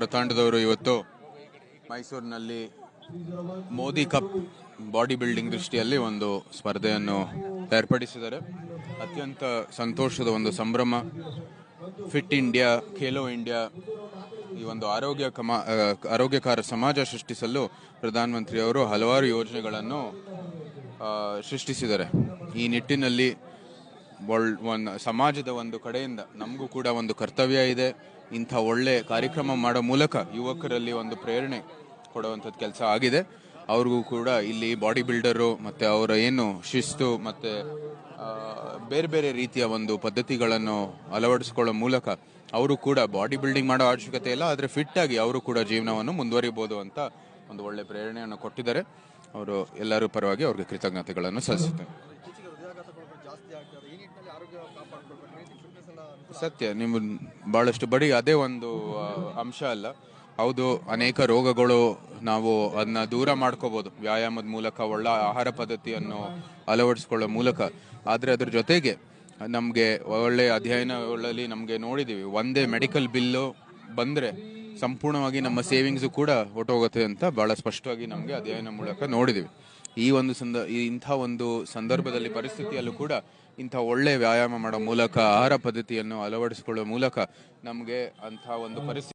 ಅವರ ತಂಡದವರು ಇವತ್ತು ಮೈಸೂರಿನಲ್ಲಿ ಮೋದಿ ಕಪ್ ಬಾಡಿ ಬಿಲ್ಡಿಂಗ್ ದೃಷ್ಟಿಯಲ್ಲಿ ಒಂದು ಸ್ಪರ್ಧೆಯನ್ನು ಏರ್ಪಡಿಸಿದ್ದಾರೆ. ಅತ್ಯಂತ ಸಂತೋಷದ ಒಂದು ಸಂಭ್ರಮ. ಫಿಟ್ ಇಂಡಿಯಾ ಖೇಲೋ ಇಂಡಿಯಾ ಈ ಒಂದು ಆರೋಗ್ಯ ಕಮ ಆರೋಗ್ಯಕರ ಸಮಾಜ ಸೃಷ್ಟಿಸಲು ಪ್ರಧಾನಮಂತ್ರಿಯವರು ಹಲವಾರು ಯೋಜನೆಗಳನ್ನು ಸೃಷ್ಟಿಸಿದ್ದಾರೆ. ಈ ನಿಟ್ಟಿನಲ್ಲಿ ಒಂದು ಸಮಾಜದ ಒಂದು ಕಡೆಯಿಂದ ನಮಗೂ ಕೂಡ ಒಂದು ಕರ್ತವ್ಯ ಇದೆ. ಇಂಥ ಒಳ್ಳೆ ಕಾರ್ಯಕ್ರಮ ಮಾಡೋ ಮೂಲಕ ಯುವಕರಲ್ಲಿ ಒಂದು ಪ್ರೇರಣೆ ಕೊಡುವಂಥದ್ದು ಕೆಲಸ ಆಗಿದೆ. ಅವ್ರಿಗೂ ಕೂಡ ಇಲ್ಲಿ ಬಾಡಿ ಬಿಲ್ಡರು ಮತ್ತು ಅವರ ಏನು ಶಿಸ್ತು ಮತ್ತು ಬೇರೆ ಬೇರೆ ರೀತಿಯ ಒಂದು ಪದ್ಧತಿಗಳನ್ನು ಅಳವಡಿಸ್ಕೊಳ್ಳೋ ಮೂಲಕ ಅವರು ಕೂಡ ಬಾಡಿ ಬಿಲ್ಡಿಂಗ್ ಮಾಡೋ ಅವಶ್ಯಕತೆ ಇಲ್ಲ, ಆದರೆ ಫಿಟ್ ಆಗಿ ಅವರು ಕೂಡ ಜೀವನವನ್ನು ಮುಂದುವರಿಬೋದು ಅಂತ ಒಂದು ಒಳ್ಳೆ ಪ್ರೇರಣೆಯನ್ನು ಕೊಟ್ಟಿದ್ದಾರೆ. ಅವರು ಎಲ್ಲರೂ ಪರವಾಗಿ ಅವ್ರಿಗೆ ಕೃತಜ್ಞತೆಗಳನ್ನು ಸಲ್ಲಿಸುತ್ತೇನೆ. ಸತ್ಯ, ನಿಮ್ಮ ಬಹಳಷ್ಟು ಬಡಿ ಅದೇ ಒಂದು ಅಂಶ ಅಲ್ಲ. ಹೌದು, ಅನೇಕ ರೋಗಗಳು ನಾವು ಅದನ್ನ ದೂರ ಮಾಡ್ಕೋಬಹುದು ವ್ಯಾಯಾಮದ ಮೂಲಕ, ಒಳ್ಳೆ ಆಹಾರ ಪದ್ಧತಿಯನ್ನು ಅಳವಡಿಸ್ಕೊಳ್ಳೋ ಮೂಲಕ. ಆದರೆ ಅದ್ರ ಜೊತೆಗೆ ನಮಗೆ ಒಳ್ಳೆ ಅಧ್ಯಯನಗಳಲ್ಲಿ ನಮಗೆ ನೋಡಿದೀವಿ, ಒಂದೇ ಮೆಡಿಕಲ್ ಬಿಲ್ಲು ಬಂದ್ರೆ ಸಂಪೂರ್ಣವಾಗಿ ನಮ್ಮ ಸೇವಿಂಗ್ಸ್ ಕೂಡ ಹೊಟ್ಟೋಗುತ್ತೆ ಅಂತ ಬಹಳ ಸ್ಪಷ್ಟವಾಗಿ ನಮಗೆ ಅಧ್ಯಯನ ಮೂಲಕ ನೋಡಿದೀವಿ. ಈ ಒಂದು ಸಂದ ಇಂಥ ಒಂದು ಸಂದರ್ಭದಲ್ಲಿ, ಪರಿಸ್ಥಿತಿಯಲ್ಲೂ ಕೂಡ ಇಂಥ ಒಳ್ಳೆ ವ್ಯಾಯಾಮ ಮಾಡೋ ಮೂಲಕ ಆಹಾರ ಪದ್ಧತಿಯನ್ನು ಅಳವಡಿಸಿಕೊಳ್ಳುವ ಮೂಲಕ ನಮಗೆ ಅಂಥ ಒಂದು ಪರಿಸ್ಥಿತಿ